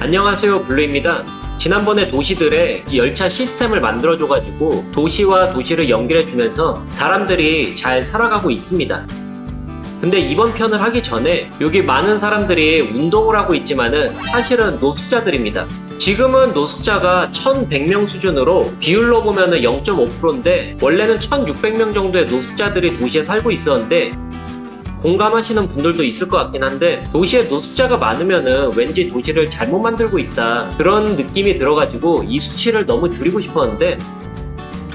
안녕하세요 블루입니다. 지난번에 도시들의 이 열차 시스템을 만들어줘가지고 도시와 도시를 연결해주면서 사람들이 잘 살아가고 있습니다. 근데 이번 편을 하기 전에 여기 많은 사람들이 운동을 하고 있지만은 사실은 노숙자들입니다. 지금은 노숙자가 1100명 수준으로 비율로 보면은 0.5%인데 원래는 1600명 정도의 노숙자들이 도시에 살고 있었는데 공감하시는 분들도 있을 것 같긴 한데 도시에 노숙자가 많으면은 왠지 도시를 잘못 만들고 있다 그런 느낌이 들어가지고 이 수치를 너무 줄이고 싶었는데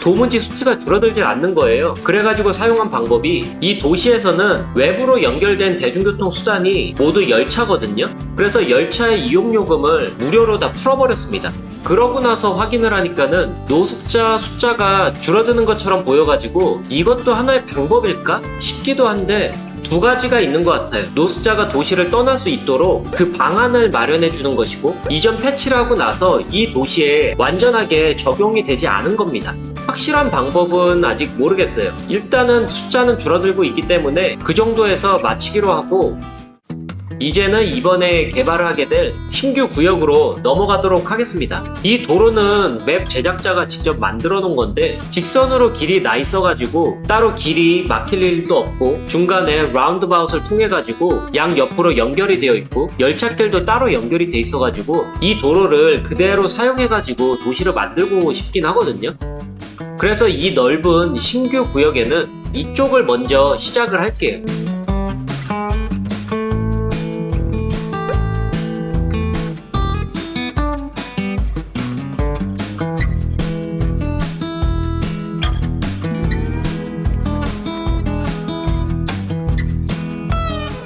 도무지 수치가 줄어들지 않는 거예요. 그래가지고 사용한 방법이 이 도시에서는 외부로 연결된 대중교통 수단이 모두 열차거든요. 그래서 열차의 이용요금을 무료로 다 풀어버렸습니다. 그러고 나서 확인을 하니까는 노숙자 숫자가 줄어드는 것처럼 보여가지고 이것도 하나의 방법일까 싶기도 한데 두 가지가 있는 것 같아요. 노숙자가 도시를 떠날 수 있도록 그 방안을 마련해 주는 것이고 이전 패치를 하고 나서 이 도시에 완전하게 적용이 되지 않은 겁니다. 확실한 방법은 아직 모르겠어요. 일단은 숫자는 줄어들고 있기 때문에 그 정도에서 마치기로 하고 이제는 이번에 개발을 하게 될 신규 구역으로 넘어가도록 하겠습니다. 이 도로는 맵 제작자가 직접 만들어 놓은 건데 직선으로 길이 나 있어가지고 따로 길이 막힐 일도 없고 중간에 라운드바웃을 통해 가지고 양 옆으로 연결이 되어 있고 열차길도 따로 연결이 돼 있어가지고 이 도로를 그대로 사용해가지고 도시를 만들고 싶긴 하거든요. 그래서 이 넓은 신규 구역에는 이쪽을 먼저 시작을 할게요.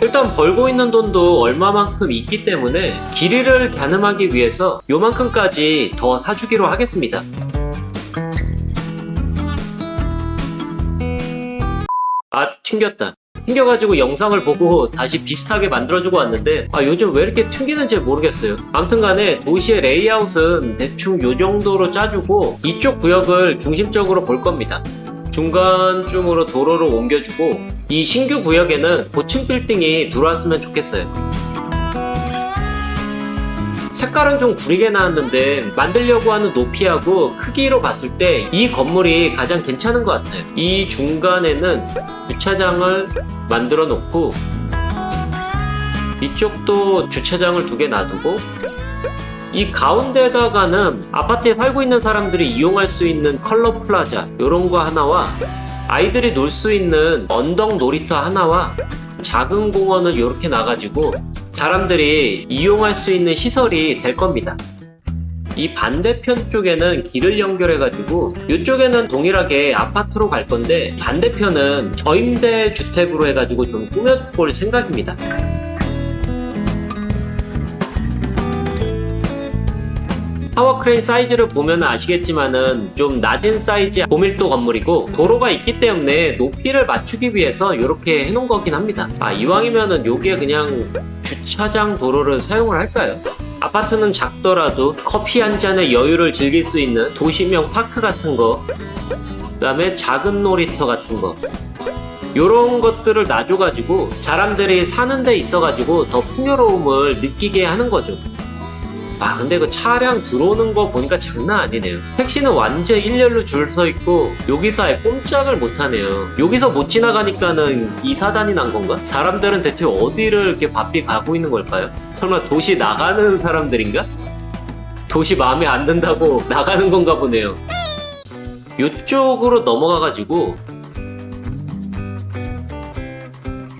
일단 벌고 있는 돈도 얼마만큼 있기 때문에 길이를 가늠하기 위해서 요만큼까지 더 사주기로 하겠습니다. 아 튕겼다. 튕겨가지고 영상을 보고 다시 비슷하게 만들어주고 왔는데 아 요즘 왜 이렇게 튕기는지 모르겠어요 아무튼간에 도시의 레이아웃은 대충 요 정도로 짜주고 이쪽 구역을 중심적으로 볼 겁니다 중간쯤으로 도로를 옮겨주고 이 신규 구역에는 고층 빌딩이 들어왔으면 좋겠어요 색깔은 좀 구리게 나왔는데 만들려고 하는 높이하고 크기로 봤을 때 이 건물이 가장 괜찮은 것 같아요. 이 중간에는 주차장을 만들어 놓고 이쪽도 주차장을 두 개 놔두고 이 가운데다가는 아파트에 살고 있는 사람들이 이용할 수 있는 컬러 플라자 이런 거 하나와 아이들이 놀 수 있는 언덕 놀이터 하나와 작은 공원을 이렇게 놔가지고 사람들이 이용할 수 있는 시설이 될 겁니다. 이 반대편 쪽에는 길을 연결해 가지고 이쪽에는 동일하게 아파트로 갈 건데 반대편은 저임대 주택으로 해가지고 좀 꾸며볼 생각입니다. 타워크레인 사이즈를 보면 아시겠지만은 좀 낮은 사이즈 고밀도 건물이고 도로가 있기 때문에 높이를 맞추기 위해서 이렇게 해놓은 거긴 합니다. 아 이왕이면은 여기에 그냥 주차장 도로를 사용을 할까요? 아파트는 작더라도 커피 한 잔의 여유를 즐길 수 있는 도시명 파크 같은 거, 그 다음에 작은 놀이터 같은 거, 요런 것들을 놔줘가지고 사람들이 사는 데 있어가지고 더 풍요로움을 느끼게 하는 거죠. 아 근데 그 차량 들어오는 거 보니까 장난 아니네요 택시는 완전 일렬로 줄 서 있고 여기서 아예 꼼짝을 못하네요 여기서 못 지나가니까는 이 사단이 난 건가? 사람들은 대체 어디를 이렇게 바삐 가고 있는 걸까요? 설마 도시 나가는 사람들인가? 도시 마음에 안 든다고 나가는 건가 보네요 이쪽으로 넘어가가지고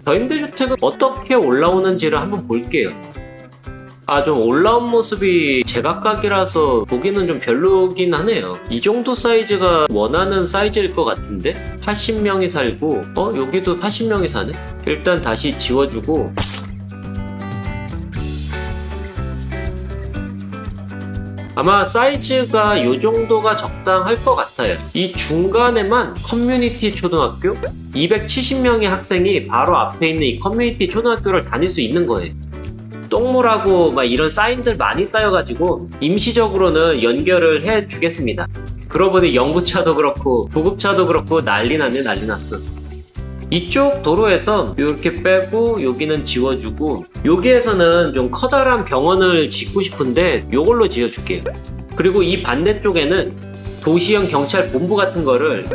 저임대주택은 어떻게 올라오는지를 한번 볼게요 아, 좀 올라온 모습이 제각각이라서 보기는 좀 별로긴 하네요. 이 정도 사이즈가 원하는 사이즈일 것 같은데? 80명이 살고, 어? 여기도 80명이 사네? 일단 다시 지워주고, 아마 사이즈가 이 정도가 적당할 것 같아요. 이 중간에만 커뮤니티 초등학교 270명의 학생이 바로 앞에 있는 이 커뮤니티 초등학교를 다닐 수 있는 거예요. 똥물하고 막 이런 사인들 많이 쌓여가지고 임시적으로는 연결을 해 주겠습니다. 그러고 보니 연구차도 그렇고 구급차도 그렇고 난리 났네 난리 났어. 이쪽 도로에서 이렇게 빼고 여기는 지워주고 여기에서는 좀 커다란 병원을 짓고 싶은데 이걸로 지어줄게요. 그리고 이 반대쪽에는 도시형 경찰 본부 같은 거를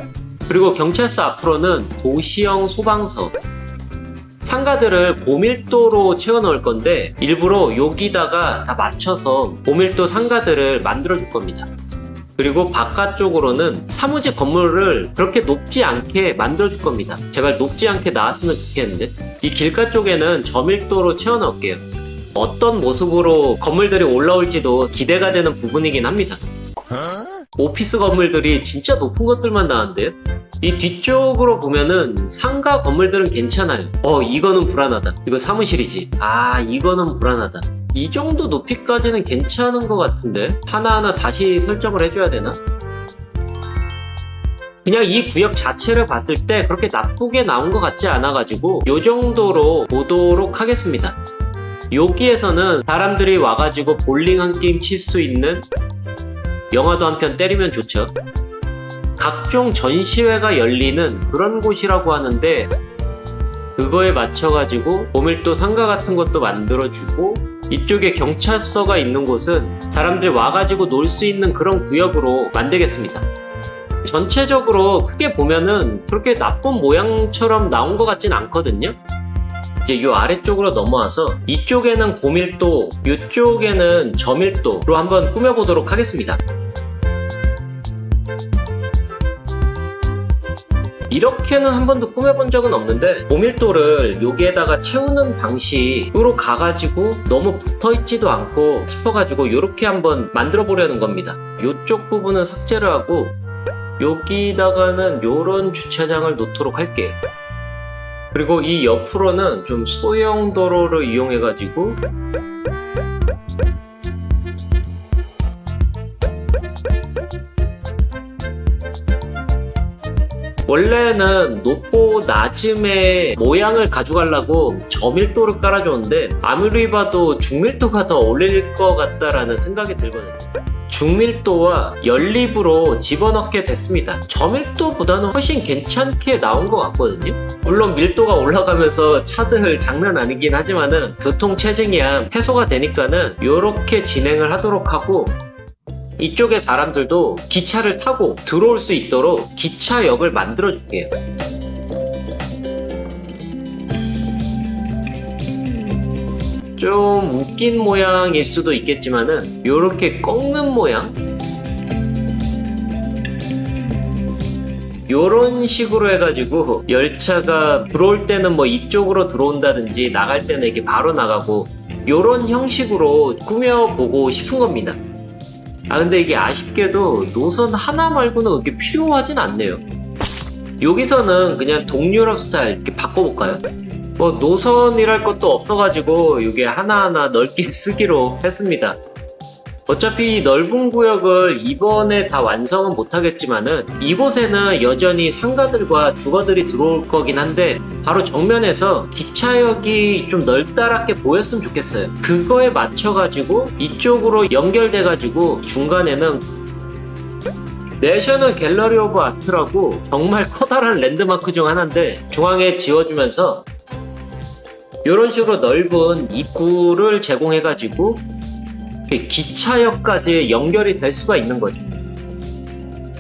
그리고 경찰서 앞으로는 도시형 소방서 상가들을 고밀도로 채워 넣을 건데 일부러 여기다가 다 맞춰서 고밀도 상가들을 만들어 줄 겁니다. 그리고 바깥쪽으로는 사무직 건물을 그렇게 높지 않게 만들어 줄 겁니다. 제발 높지 않게 나왔으면 좋겠는데 이 길가 쪽에는 저밀도로 채워 넣을게요. 어떤 모습으로 건물들이 올라올지도 기대가 되는 부분이긴 합니다. 오피스 건물들이 진짜 높은 것들만 나왔는데요. 이 뒤쪽으로 보면은 상가 건물들은 괜찮아요. 어, 이거는 불안하다. 이거 사무실이지. 아, 이거는 불안하다. 이 정도 높이까지는 괜찮은 것 같은데 하나하나 다시 설정을 해줘야 되나? 그냥 이 구역 자체를 봤을 때 그렇게 나쁘게 나온 것 같지 않아가지고 요 정도로 보도록 하겠습니다. 여기에서는 사람들이 와가지고 볼링 한 게임 칠 수 있는 영화도 한 편 때리면 좋죠. 각종 전시회가 열리는 그런 곳이라고 하는데 그거에 맞춰가지고 오밀도 상가 같은 것도 만들어주고 이쪽에 경찰서가 있는 곳은 사람들 와가지고 놀 수 있는 그런 구역으로 만들겠습니다. 전체적으로 크게 보면은 그렇게 나쁜 모양처럼 나온 것 같진 않거든요. 이제 이 아래쪽으로 넘어와서 이쪽에는 고밀도, 이쪽에는 저밀도로 한번 꾸며보도록 하겠습니다. 이렇게는 한 번도 꾸며본 적은 없는데 고밀도를 여기에다가 채우는 방식으로 가가지고 너무 붙어있지도 않고 싶어가지고 이렇게 한번 만들어 보려는 겁니다. 이쪽 부분은 삭제를 하고 여기다가는 이런 주차장을 놓도록 할게요. 그리고 이 옆으로는 좀 소형 도로를 이용해 가지고 원래는 높고 낮음의 모양을 가져가려고 저밀도를 깔아줬는데 아무리 봐도 중밀도가 더 어울릴 것 같다라는 생각이 들거든요. 중밀도와 연립으로 집어넣게 됐습니다. 저밀도보다는 훨씬 괜찮게 나온 것 같거든요. 물론 밀도가 올라가면서 차들 장난 아니긴 하지만은 교통 체증이야 해소가 되니까는 이렇게 진행을 하도록 하고 이쪽의 사람들도 기차를 타고 들어올 수 있도록 기차역을 만들어 줄게요. 좀 웃긴 모양일 수도 있겠지만은 이렇게 꺾는 모양 요런 식으로 해가지고 열차가 들어올 때는 뭐 이쪽으로 들어온다든지 나갈 때는 이렇게 바로 나가고 요런 형식으로 꾸며보고 싶은 겁니다. 아 근데 이게 아쉽게도 노선 하나 말고는 그렇게 필요하진 않네요. 여기서는 그냥 동유럽 스타일 이렇게 바꿔볼까요? 뭐 노선이랄 것도 없어가지고 이게 하나하나 넓게 쓰기로 했습니다. 어차피 이 넓은 구역을 이번에 다 완성은 못하겠지만은 이곳에는 여전히 상가들과 주거들이 들어올 거긴 한데 바로 정면에서 기차역이 좀 넓다랗게 보였으면 좋겠어요. 그거에 맞춰가지고 이쪽으로 연결돼가지고 중간에는 내셔널 갤러리 오브 아트라고 정말 커다란 랜드마크 중 하나인데 중앙에 지어주면서 이런 식으로 넓은 입구를 제공해가지고 기차역까지 연결이 될 수가 있는 거죠.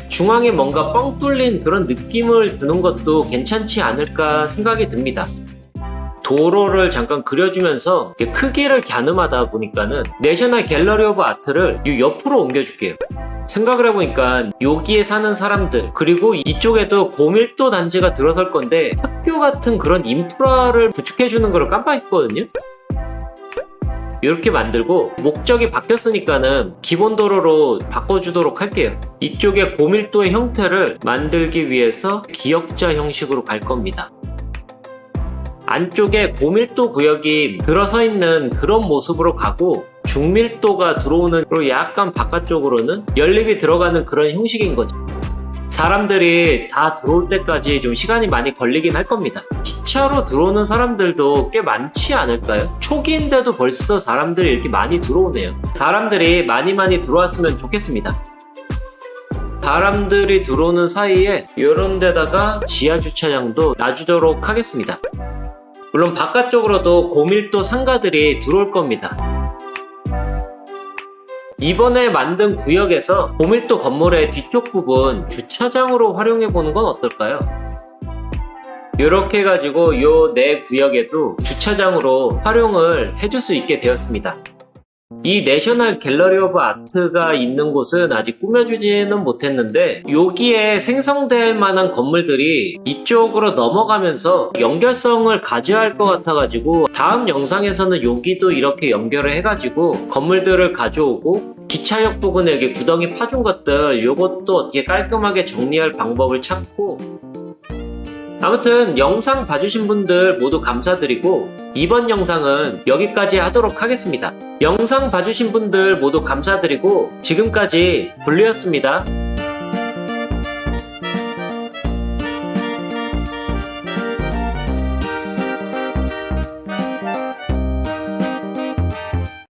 중앙에 뭔가 뻥 뚫린 그런 느낌을 주는 것도 괜찮지 않을까 생각이 듭니다. 도로를 잠깐 그려주면서 크기를 가늠하다 보니까는 내셔널 갤러리 오브 아트를 이 옆으로 옮겨줄게요. 생각을 해보니까 여기에 사는 사람들 그리고 이쪽에도 고밀도 단지가 들어설 건데 학교 같은 그런 인프라를 구축해주는 걸 깜빡했거든요. 이렇게 만들고 목적이 바뀌었으니까는 기본 도로로 바꿔주도록 할게요. 이쪽에 고밀도의 형태를 만들기 위해서 기역자 형식으로 갈 겁니다. 안쪽에 고밀도 구역이 들어서 있는 그런 모습으로 가고 중밀도가 들어오는 그리고 약간 바깥쪽으로는 연립이 들어가는 그런 형식인 거죠. 사람들이 다 들어올 때까지 좀 시간이 많이 걸리긴 할 겁니다. 기차로 들어오는 사람들도 꽤 많지 않을까요? 초기인데도 벌써 사람들이 이렇게 많이 들어오네요. 사람들이 많이 많이 들어왔으면 좋겠습니다. 사람들이 들어오는 사이에 이런 데다가 지하 주차장도 놔주도록 하겠습니다. 물론 바깥쪽으로도 고밀도 상가들이 들어올 겁니다. 이번에 만든 구역에서 고밀도 건물의 뒤쪽 부분 주차장으로 활용해 보는 건 어떨까요? 이렇게 해가지고 요 내 구역에도 주차장으로 활용을 해줄 수 있게 되었습니다. 이 내셔널 갤러리 오브 아트가 있는 곳은 아직 꾸며주지는 못했는데 여기에 생성될 만한 건물들이 이쪽으로 넘어가면서 연결성을 가져야 할 것 같아가지고 다음 영상에서는 여기도 이렇게 연결을 해가지고 건물들을 가져오고 기차역 부근에 여기 구덩이 파준 것들 요것도 어떻게 깔끔하게 정리할 방법을 찾고 아무튼 영상 봐주신 분들 모두 감사드리고 이번 영상은 여기까지 하도록 하겠습니다. 영상 봐주신 분들 모두 감사드리고 지금까지 블루였습니다.